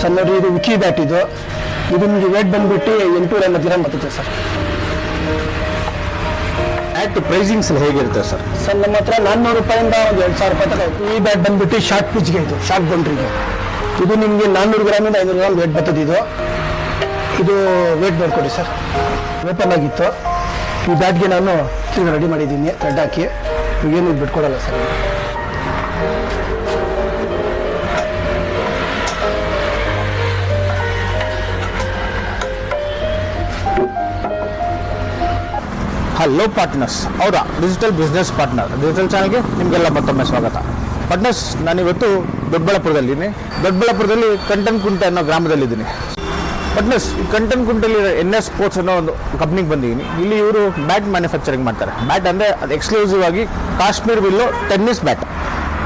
Sir ನೋಡ್ರಿ ಇದು wiki bat ಇದು. ಇದು ನಿಮಗೆ ವೇಟ್ ಬಂದ್ಬಿಟ್ಟು ಎಂಟೂರ ಎಂಬತ್ತು ಗ್ರಾಮ್ ಬರ್ತದೆ ಸರ್. ಬ್ಯಾಟ್ ಪ್ರೈಸಿಂಗ್ಸ್ ಹೇಗಿರುತ್ತೆ ಸರ್? ಸರ್ ನಮ್ಮ ಹತ್ರ ನಾನ್ನೂರು ರೂಪಾಯಿಂದ ಒಂದು ಎರಡು ಸಾವಿರ ರೂಪಾಯಿ ತನಕ ಐತೆ. ಈ ಬ್ಯಾಟ್ ಬಂದ್ಬಿಟ್ಟು ಶಾರ್ಟ್ ಪಿಚ್ಗೆ ಇದು ಶಾರ್ಟ್ ಬೌಂಡ್ರಿಗೆ ಇದು ನಿಮಗೆ ನಾನ್ನೂರು ಗ್ರಾಮಿಂದ ಐನೂರು ಗ್ರಾಮ್ ವೇಟ್ ಬರ್ತದೆ ಇದು. ಇದು ವೇಟ್ ಮಾಡಿಕೊಡಿ ಸರ್. ಓಪನ್ ಆಗಿತ್ತು. ಈ ಬ್ಯಾಟ್ಗೆ ನಾನು ರೆಡಿ ಮಾಡಿದ್ದೀನಿ. ಥ್ರೆಡ್ ಹಾಕಿ ಏನು ಇದು ಬಿಟ್ಕೊಡಲ್ಲ ಸರ್. ಹಲೋ ಪಾರ್ಟ್ನರ್ಸ್ ಹೌದಾ? ಡಿಜಿಟಲ್ ಬಿಸ್ನೆಸ್ ಪಾರ್ಟ್ನರ್ ಡಿಜಿಟಲ್ ಚಾನಲ್ಗೆ ನಿಮಗೆಲ್ಲ ಮತ್ತೊಮ್ಮೆ ಸ್ವಾಗತ. ಪಾರ್ಟ್ನರ್ಸ್ ನಾನಿವತ್ತು ದೊಡ್ಡಬಳ್ಳಾಪುರದಲ್ಲಿದ್ದೀನಿ. ದೊಡ್ಡಬಳ್ಳಾಪುರದಲ್ಲಿ ಕಂಟನ್ಕುಂಟೆ ಅನ್ನೋ ಗ್ರಾಮದಲ್ಲಿದ್ದೀನಿ. ಪಾರ್ಟ್ನರ್ಸ್ ಈ ಕಂಟನ್ಕುಂಟೆಯಲ್ಲಿ ಎನ್ ಎಸ್ ಸ್ಪೋರ್ಟ್ಸ್ ಅನ್ನೋ ಒಂದು ಕಂಪ್ನಿಗೆ ಬಂದಿದ್ದೀನಿ. ಇಲ್ಲಿ ಇವರು ಬ್ಯಾಟ್ ಮ್ಯಾನುಫ್ಯಾಕ್ಚರಿಂಗ್ ಮಾಡ್ತಾರೆ. ಬ್ಯಾಟ್ ಅಂದರೆ ಅದು ಎಕ್ಸ್ಕ್ಲೂಸಿವ್ ಆಗಿ Kashmir willow tennis bat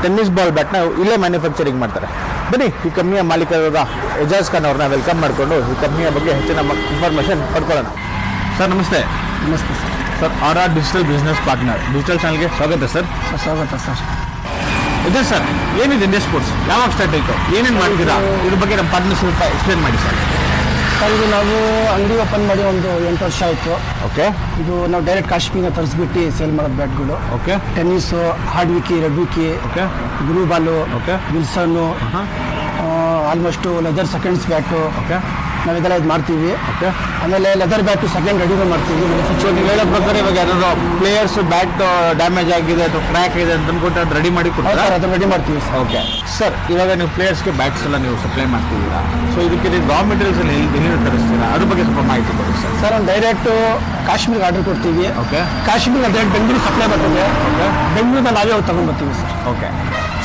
tennis ball ಬ್ಯಾಟ್ನ ಇಲ್ಲೇ ಮ್ಯಾನುಫ್ಯಾಕ್ಚರಿಂಗ್ ಮಾಡ್ತಾರೆ. ಬನ್ನಿ ಈ ಕಂಪ್ನಿಯ ಮಾಲೀಕರಾದ ಎಜಾಜ್ ಖಾನ್ ಅವ್ರನ್ನ ವೆಲ್ಕಮ್ ಮಾಡಿಕೊಂಡು ಈ ಕಂಪ್ನಿಯ ಬಗ್ಗೆ ಹೆಚ್ಚಿನ ಇನ್ಫಾರ್ಮೇಷನ್ ಪಡ್ಕೊಳ್ಳೋಣ. ಸರ್ ನಮಸ್ತೆ. ನಮಸ್ತೆ sir sir R R digital business partner digital ಚಾನಲ್ಗೆ ಸ್ವಾಗತ ಸರ್. ಸರ್ ಸ್ವಾಗತ ಸರ್. ಇದೆ ಸರ್ ಏನಿದೆ ಇಂಡಿಯಾ ಸ್ಪೋರ್ಟ್ಸ್ ಯಾವಾಗ ಸ್ಟಾರ್ಟ್ ಆಯಿತು? ಏನೇನು ಮಾಡ್ತೀರಾ? ಇದ್ರ ಬಗ್ಗೆ ನಮ್ಮ ಪಾರ್ಟ್ನರ್ ಸ್ವಲ್ಪ ಎಕ್ಸ್ಪ್ಲೇನ್ ಮಾಡಿ ಸರ್. ಸರ್ ಇದು ನಾವು ಅಂಗಡಿ ಓಪನ್ ಮಾಡಿ ಒಂದು ಎಂಟು ವರ್ಷ ಆಯಿತು. ಓಕೆ ಇದು ನಾವು ಡೈರೆಕ್ಟ್ ಕಾಶ್ಮೀರ ತರಿಸ್ಬಿಟ್ಟು ಸೇಲ್ ಮಾಡೋದು ಬ್ಯಾಟ್ಗಳು. Okay tennis hard Vicky red Vicky okay ಗ್ರೂ ball okay ವಿಲ್ಸನ್ನು almost leather seconds bat okay ನಾವಿದೆಲ್ಲ ಇದು ಮಾಡ್ತೀವಿ. ಓಕೆ ಆಮೇಲೆ ಲೆದರ್ ಬ್ಯಾಟು ಸೆಕೆಂಡ್ ರೆಡಿ ಮಾಡ್ತೀವಿ. ಸೊ ನೀವು ಹೇಳೋ ಪ್ರಕಾರ ಇವಾಗ ಯಾರು ಪ್ಲೇಯರ್ಸ್ ಬ್ಯಾಟ್ ಡ್ಯಾಮೇಜ್ ಆಗಿದೆ ಅಥವಾ ಕ್ರ್ಯಾಕ್ ಇದೆ ಅಂತ ಅಂದ್ಬಿಟ್ಟು ಅದು ರೆಡಿ ಮಾಡಿ ಕೊಡ್ತಾರೆ? ಸರ್ ಅದನ್ನ ರೆಡಿ ಮಾಡ್ತೀವಿ ಸರ್. ಓಕೆ ಸರ್ ಇವಾಗ ನೀವು ಪ್ಲೇಯರ್ಸ್ಗೆ ಬ್ಯಾಟ್ಸ್ ಎಲ್ಲ ನೀವು ಸಪ್ಲೈ ಮಾಡ್ತಿದ್ದೀರಾ? ಸೊ ಇದಕ್ಕೆ ರಾ ಮೆಟೀರಿಯಲ್ಸ್ ಎಲ್ಲ ಎಲ್ಲಿ ಏನೇನು ತರಿಸ್ತೀರಾ? ಅದ್ರ ಬಗ್ಗೆ ಸ್ವಲ್ಪ ಮಾಹಿತಿ ಕೊಡಿ ಸರ್. ಸರ್ ಒಂದು ಡೈರೆಕ್ಟು ಕಾಶ್ಮೀರ್ಗೆ ಆರ್ಡರ್ ಕೊಡ್ತೀವಿ. Okay Kashmir direct Bengaluru supply ಬರ್ತದೆ. ಬೆಂಗಳೂರಿಂದ ನಾವೇ ಅವ್ರು ತಗೊಂಡ್ಬರ್ತೀವಿ ಸರ್. ಓಕೆ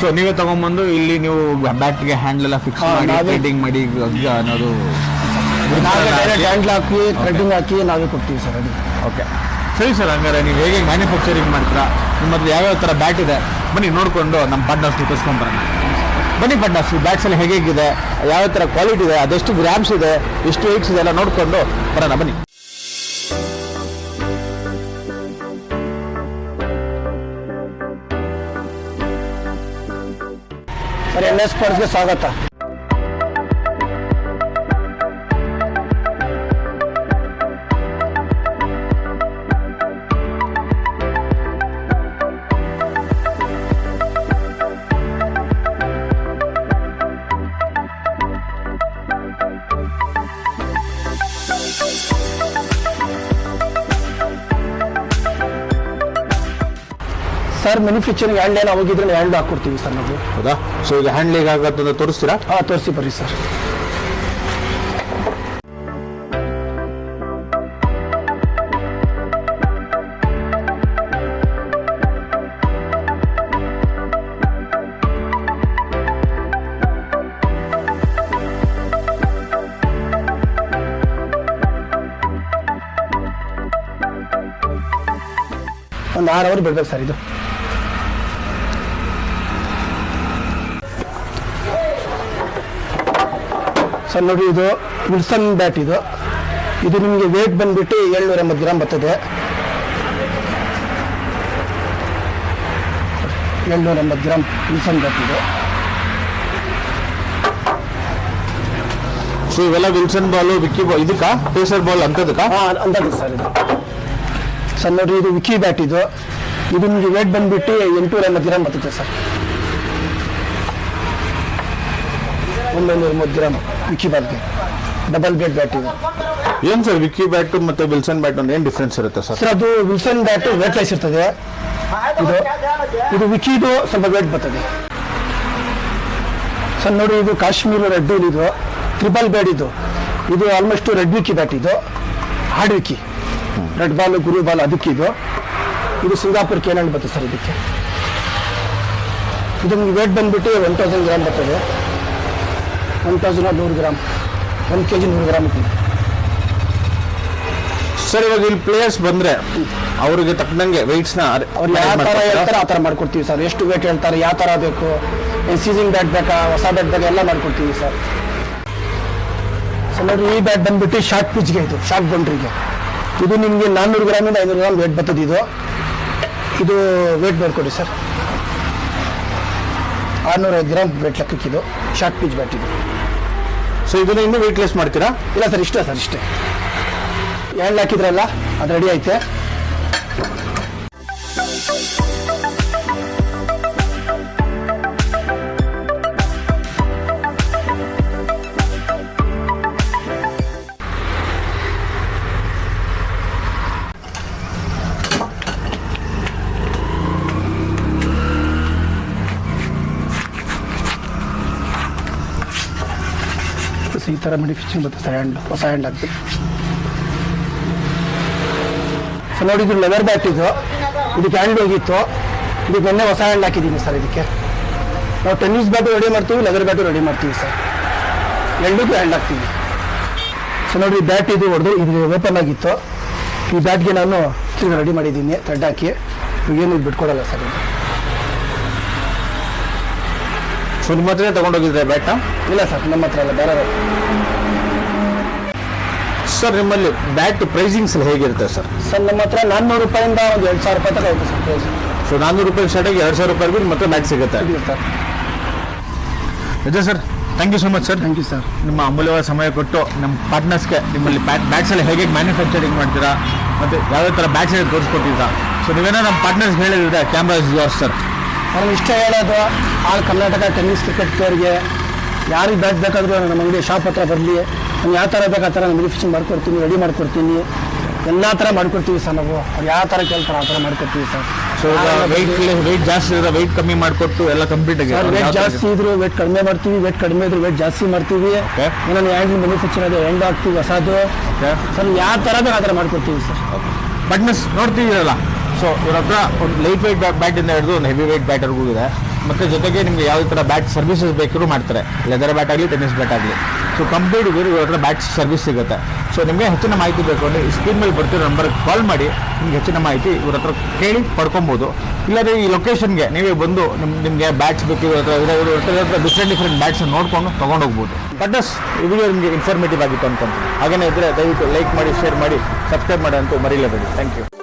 ಸೊ ನೀವೇ ತಗೊಂಬಂದು ಇಲ್ಲಿ ನೀವು ಬ್ಯಾಟ್ಗೆ ಹ್ಯಾಂಡಲ್ ಎಲ್ಲ ಫಿಕ್ಸ್ ಮಾಡಿ ನಾವೇ- ಮಾಡಿ ಅನ್ನೋದು ನಾವೇ ಡೈರೆಕ್ಟ್ ಹ್ಯಾಂಡ್ಲ್ ಹಾಕಿ? ಕಟಿಂಗ್ ಹಾಕಿ ನಾವೇ ಕೊಡ್ತೀವಿ ಸರ್ ಓಕೆ ಸರಿ ಸರ್ ಹಂಗಾರೆ ನೀವು ಹೇಗೆ ಮ್ಯಾನುಫ್ಯಾಕ್ಚರಿಂಗ್ ಮಾಡ್ತೀರಾ? ನಿಮ್ಮ ಹತ್ರ ಯಾವ್ಯಾವ ಥರ ಬ್ಯಾಟ್ ಇದೆ? ಬನ್ನಿ ನೋಡಿಕೊಂಡು ನಮ್ಮ ಪಾರ್ಟ್ನರ್ಸ್ ತೋರಿಸ್ಕೊಂಬರೋಣ ಬನ್ನಿ ಪಾರ್ಟ್ನರ್ಸ್ ಈ ಬ್ಯಾಟ್ಸ್ ಎಲ್ಲ ಹೇಗೆ ಹೇಗಿದೆ? ಯಾವ ಥರ ಕ್ವಾಲಿಟಿ ಇದೆ? ಅದೆಷ್ಟು ಗ್ರಾಮ್ಸ್ ಇದೆ? ಎಷ್ಟು ವೆಯ್ಟ್ಸ್ ಇದೆ? ಎಲ್ಲ ನೋಡಿಕೊಂಡು ಬರೋಣ ಬನ್ನಿ. ಸರ್ ಎಲ್ಲ ಎಸ್ ಸ್ಪೋರ್ಟ್ಸ್ಗೆ ಸ್ವಾಗತ. ಸರ್ ಮ್ಯಾನುಫ್ಯಾಕ್ಚರಿಂಗ್ ಹ್ಯಾಂಡ್ ಏನು ಹೋಗಿದ್ರೆ ಹ್ಯಾಂಡ್ ಹಾಕ್ಕೊಡ್ತೀವಿ ಸರ್ ನಾವು. ಹೌದಾ? ಸೊ ಈಗ ಹ್ಯಾಂಡ್ ಹೇಗೆ ಆಗುತ್ತೆ ತೋರಿಸ್ತೀರಾ? ಹಾಂ ತೋರಿಸಿ ಬರ್ರಿ ಸರ್. ಒಂದು ಆರು ಅವರ್ ಬಿಡ್ಬೇಕು ಸರ್ ಇದು. ಸರ್ ನೋಡಿ ಇದು ವಿಲ್ಸನ್ ಬ್ಯಾಟ್ ಇದು. ಇದು ನಿಮಗೆ ವೇಟ್ ಬಂದ್ಬಿಟ್ಟು ಏಳ್ನೂರ ಎಂಬತ್ತು ಗ್ರಾಮ್ ಬರ್ತದೆ. ಏಳ್ನೂರ ಎಂಬತ್ತು ಗ್ರಾಮ್ ವಿಲ್ಸನ್ ಬ್ಯಾಟ್ ಇದು. ಸೊ ಇವೆಲ್ಲ ವಿಲ್ಸನ್ ಬಾಲು ವಿಕ್ಕಿ ಬಾಲ್ ಇದಕ್ಕ? ಪೇಸರ್ ಬಾಲ್ ಅಂತದಕ್ಕ ಹಾಂ ಅಂತದ ಸರ್ ಇದು. ಸರ್ ನೋಡ್ರಿ ಇದು ವಿಕಿ ಬ್ಯಾಟ್ ಇದು. ಇದು ನಿಮಗೆ ವೇಟ್ ಬಂದ್ಬಿಟ್ಟು ಎಂಟು ಎಂಬತ್ತು ಗ್ರಾಮ್ ಬರ್ತದೆ ಸರ್. ಒಂದೊಂದು ಮೂವತ್ತು ಗ್ರಾಮ್ ವಿಕಿ ಬ್ಯಾಟ್ಗೆ. ಡಬಲ್ ಬ್ಲೇಡ್ ಬ್ಯಾಟ್ ಇದು. ಏನ್ ಸರ್ ವಿಕಿ ಬ್ಯಾಟ್ ಮತ್ತೆ ವಿಲ್ಸನ್ ಬ್ಯಾಟ್ ಒಂದು ಏನು ಡಿಫ್ರೆನ್ಸ್ ಇರುತ್ತೆ ಸರ್? ಸರ್ ಅದು ವಿಲ್ಸನ್ ಬ್ಯಾಟ್ ವೇಟ್ ಲೆಸ್ ಇರ್ತದೆ. ಇದು ಇದು ವಿಕಿದು ಸ್ವಲ್ಪ ವೇಟ್ ಬರ್ತದೆ. ಸರ್ ನೋಡಿ ಇದು ಕಾಶ್ಮೀರ ರೆಡ್ ಇದು. ತ್ರಿಬಲ್ ಬ್ಯಾಡ್ ಇದು. ಇದು ಆಲ್ಮೋಸ್ಟ್ ರೆಡ್ ವಿಕಿ ಬ್ಯಾಟ್ ಇದು. ಹಾರ್ಡ್ ವಿಕಿ ರೆಡ್ ಬಾಲ್ ಗುರು ಬಾಲ್ ಅದಕ್ಕೆ ಇದು. ಇದು ಸಿಂಗಾಪುರ್ ಕೇನಲ್ ಬರುತ್ತೆ ಸರ್ ಇದಕ್ಕೆ? ಇದು ನಿಮ್ಗೆ ವೇಟ್ ಬಂದ್ಬಿಟ್ಟು ಒನ್ ತೌಸಂಡ್ ಗ್ರಾಮ್ ಬರ್ತದೆ. ಒನ್ ತೌಸಂಡ್ ನೂರು ಗ್ರಾಮ್ ಒನ್ ಕೆ ಜಿ ನೂರು ಗ್ರಾಮ್ ಇದೆ ಸರ್ ಇವಾಗ ಇಲ್ಲಿ ಪ್ಲೇಯರ್ಸ್ ಬಂದ್ರೆ ಅವ್ರಿಗೆ ತಕ್ಕಂಗೆ ವೆಯ್ಟ್ಸ್ನ ಅವ್ರು ಯಾವ ಥರ ಹೇಳ್ತಾರೆ ಆ ಥರ ಮಾಡ್ಕೊಡ್ತೀವಿ ಸರ್. ಎಷ್ಟು ವೇಟ್ ಹೇಳ್ತಾರೆ ಯಾವ ಥರ ಬೇಕು? ಸೀಸಿಂಗ್ ಬ್ಯಾಟ್ ಬೇಕಾ ಹೊಸ ಬ್ಯಾಟ್ ಬೇಕಾ ಎಲ್ಲ ಮಾಡ್ಕೊಡ್ತೀವಿ ಸರ್. ಸೊ ನೋಡಿ ಈ ಬ್ಯಾಟ್ ಬಂದ್ಬಿಟ್ಟು ಶಾರ್ಟ್ ಪಿಚ್ಗೆ ಇದು ಶಾರ್ಟ್ ಬೌಂಡ್ರಿಗೆ. ಇದು ನಿಮಗೆ ನಾನ್ನೂರು ಗ್ರಾಮಿಂದ ಐನೂರು ಗ್ರಾಮ್ ವೇಟ್ ಬರ್ತದೆ ಇದು. ಇದು ವೇಟ್ ಮಾಡಿಕೊಡಿ ಸರ್ ಆರುನೂರೈದು ಗ್ರಾಮ್ ವೇಟ್ ಲೆಕ್ಕಕ್ಕೆ ಇದು. ಶಾರ್ಟ್ ಪೀಚ್ ಬ್ಯಾಟ್ ಇದು. ಸೊ ಇದನ್ನ ಇನ್ನೂ ವೆಯ್ಟ್ಲೆಸ್ ಮಾಡ್ತೀರಾ? ಇಲ್ಲ ಸರ್ ಇಷ್ಟೇ ಸರ್ ಇಷ್ಟೇ. ಎಳ್ಳು ಹಾಕಿದ್ರಲ್ಲ ಅದು ರೆಡಿ ಐತೆ. ಈ ಥರ ಮ್ಯಾನುಫ್ಯಾಕ್ಚರಿಂಗ್ ಬರುತ್ತೆ ಸರ್ ಹ್ಯಾಂಡ್ ಹೊಸ ಹ್ಯಾಂಡ್ ಹಾಕ್ಬೇಕು ಸೊ ನೋಡಿ, ಇದು ಲೆದರ್ ಬ್ಯಾಟ್ ಇದು. ಇದಕ್ಕೆ ಹ್ಯಾಂಡ್ ಹೋಗಿತ್ತು. ಇದಕ್ಕೆ ಮೊನ್ನೆ ಹೊಸ ಹ್ಯಾಂಡ್ ಹಾಕಿದ್ದೀನಿ ಸರ್ ಇದಕ್ಕೆ. ನಾವು ಟೆನ್ನಿಸ್ ಬ್ಯಾಟು ರೆಡಿ ಮಾಡ್ತೀವಿ ಲೆದರ್ ಬ್ಯಾಟು ರೆಡಿ ಮಾಡ್ತೀವಿ ಸರ್. ಎರಡಕ್ಕೂ ಹ್ಯಾಂಡ್ ಹಾಕ್ತೀವಿ. ಸೊ ನೋಡಿ ಬ್ಯಾಟ್ ಇದು ಹೊಡೆದು, ಇದು ಓಪನ್ ಆಗಿತ್ತು. ಈ ಬ್ಯಾಟ್ಗೆ ನಾನು ರೆಡಿ ಮಾಡಿದ್ದೀನಿ ಥ್ರೆಡ್ ಹಾಕಿ. ಏನು ಇದು ಬಿಟ್ಕೊಡಲ್ಲ ಸರ್ ಇದು. ಸೊ ನಿಮ್ಮ ಹತ್ರ ತಗೊಂಡೋಗಿದ್ರೆ ಬ್ಯಾಟ ಇಲ್ಲ ಸರ್ ನಮ್ಮ ಹತ್ರ ಅಲ್ಲ ಬೇರೆ ಸರ್ ನಿಮ್ಮಲ್ಲಿ ಬ್ಯಾಟ್ ಪ್ರೈಸಿಂಗ್ಸ್ ಹೇಗಿರುತ್ತೆ ಸರ್? ಸರ್ ನಮ್ಮ ಹತ್ರ ನಾನ್ನೂರು ರೂಪಾಯಿಂದ ಒಂದು ಎರಡು ಸಾವಿರ ರೂಪಾಯಿ ತನಕ ಸರ್ ಪ್ರೈಸ್. ಸೊ ನಾನ್ನೂರು ರೂಪಾಯಿ ಸ್ಟಾರ್ಟಾಗಿ ಎರಡು ಸಾವಿರ ರೂಪಾಯಿಗೂ ಮತ್ತೆ ಬ್ಯಾಟ್ ಸಿಗುತ್ತೆ. ಇದೆ ಸರ್. ನಿಜ sir thank you so much sir thank you sir ನಿಮ್ಮ ಅಮೂಲ್ಯವಾದ ಸಮಯ ಕೊಟ್ಟು ನಮ್ಮ ಪಾರ್ಟ್ನರ್ಸ್ಗೆ ನಿಮ್ಮಲ್ಲಿ ಬ್ಯಾಟ್ ಬ್ಯಾಟ್ಸ್ ಎಲ್ಲ ಹೇಗೆ ಮ್ಯಾನುಫ್ಯಾಕ್ಚರಿಂಗ್ ಮಾಡ್ತೀರಾ ಮತ್ತು ಯಾವ್ಯಾವ ಥರ ಬ್ಯಾಟ್ಸ್ ಎಲ್ಲ ತೋರಿಸ್ಕೊಟ್ಟಿದ್ದೀರಾ. ಸೊ ನೀವೇನೋ ನಮ್ಮ ಪಾರ್ಟ್ನರ್ಸ್ ಹೇಳಿದ್ರೆ ಕ್ಯಾಮ್ರಾ ಇಸ್ ಯೋರ್ ಸರ್ ನಾನು ಇಷ್ಟ ಹೇಳೋದು ಆಲ್ ಕರ್ನಾಟಕ ಟೆನ್ನಿಸ್ ಕ್ರಿಕೆಟ್ ಪ್ಲೇಯರ್ಗೆ ಯಾರಿಗೆ ಬ್ಯಾಟ್ ಬೇಕಾದರೂ ನಮ್ಮ ಅಂಗಡಿ ಶಾಪ್ ಹತ್ರ ಬರಲಿ. ನಾನು ಯಾವ ಥರ ಬೇಕು ಆ ಥರ ನಾನು ಮಾಡ್ಕೊಡ್ತೀನಿ ರೆಡಿ ಮಾಡ್ಕೊಡ್ತೀನಿ. ಎಲ್ಲ ಥರ ಮಾಡ್ಕೊಡ್ತೀವಿ ಸರ್ ನಾವು. ಅವ್ರು ಯಾವ ಥರ ಕೇಳ್ತಾರೆ ಆ ಥರ ಮಾಡ್ಕೊಡ್ತೀವಿ ಸರ್. ಸೊ ವೆಯ್ಟ್ ವೆಯ್ಟ್ ಜಾಸ್ತಿ ಇದ್ರೆ ವೆಯ್ಟ್ ಕಮ್ಮಿ ಮಾಡಿಕೊಟ್ಟು ಎಲ್ಲ ಕಂಪ್ಲೀಟ್ ಆಗಿ ವೆಯ್ಟ್ ವೇಟ್ ಜಾಸ್ತಿ ಇದ್ರು ವೆಯ್ಟ್ ಕಡಿಮೆ ಮಾಡ್ತೀವಿ ವೇಟ್ ಕಡಿಮೆ ಇದ್ರೆ ವೆಯ್ಟ್ ಜಾಸ್ತಿ ಮಾಡ್ತೀವಿ. ನಾನು ಹ್ಯಾಂಡ್ ಮ್ಯಾನುಫ್ಯಾಕ್ಚರ್ ಅದು ಎಂಡ್ ಹಾಕ್ತೀವಿ ಹೊಸದು. ಸರ್ ಯಾವ ಥರ ಬೇಕು ಆ ಥರ ಮಾಡ್ಕೊಡ್ತೀವಿ ಸರ್. ನೋಡ್ತೀವಿ ನೋಡ್ತಿದ್ದೀರಲ್ಲ? ಸೊ ಇವ್ರ ಹತ್ರ ಒಂದು ಲೈಟ್ ವೆಯ್ಟ್ ಬ್ಯಾಟ್ ಇಂದ ಹಿಡಿದು ಒಂದು ಹೆವಿ ವೆಯ್ಟ್ ಬ್ಯಾಟ್ವರೆಗೂ ಇದೆ. ಮತ್ತೆ ಜೊತೆಗೆ ನಿಮಗೆ ಯಾವ ಥರ ಬ್ಯಾಟ್ ಸರ್ವಿಸಸ್ ಬೇಕಿದ್ರು ಮಾಡ್ತಾರೆ. ಲೆದರ್ ಬ್ಯಾಟ್ ಆಗಲಿ ಟೆನ್ನಿಸ್ ಬ್ಯಾಟ್ ಆಗಲಿ. ಸೊ ಕಂಪ್ಲೀಟ್ ಇವ್ರ ಹತ್ರ ಬ್ಯಾಟ್ ಸರ್ವಿಸ್ ಸಿಗುತ್ತೆ. ಸೊ ನಿಮಗೆ ಹೆಚ್ಚಿನ ಮಾಹಿತಿ ಬೇಕು ಅಂದರೆ ಸ್ಕ್ರೀನ್ ಮೇಲೆ ಬರ್ತಿರೋ ನಂಬರ್ಗೆ ಕಾಲ್ ಮಾಡಿ. ನಿಮ್ಗೆ ಹೆಚ್ಚಿನ ಮಾಹಿತಿ ಇವ್ರ ಹತ್ರ ಕೇಳಿ ಪಡ್ಕೊಬೋದು. ಇಲ್ಲದೆ ಈ ಲೊಕೇಶನ್ಗೆ ನೀವೇ ಬಂದು ನಿಮ್ಗೆ ನಿಮಗೆ ಬ್ಯಾಟ್ಸ್ ಬೇಕು ಇವ್ರ ಹತ್ರ ಇವ್ರ ಹತ್ರ- ಡಿಫ್ರೆಂಟ್ ಡಿಫ್ರೆಂಟ್ ಬ್ಯಾಟ್ಸ್ ನೋಡ್ಕೊಂಡು ಬಟ್ ಅಸ್ ಈ ವಿಡಿಯೋ ನಿಮಗೆ ಇನ್ಫಾರ್ಮೇಟಿವ್ ಆಗಿತ್ತು ಅನ್ಕೊಂತೀನಿ. ಹಾಗೇನೇ ಇದ್ದರೆ ದಯವಿಟ್ಟು ಲೈಕ್ ಮಾಡಿ ಶೇರ್ ಮಾಡಿ ಸಬ್ಸ್ಕ್ರೈಬ್ ಮಾಡಿ ಅಂತೂ ಮರೀಲೇಬೇಡಿ. Thank you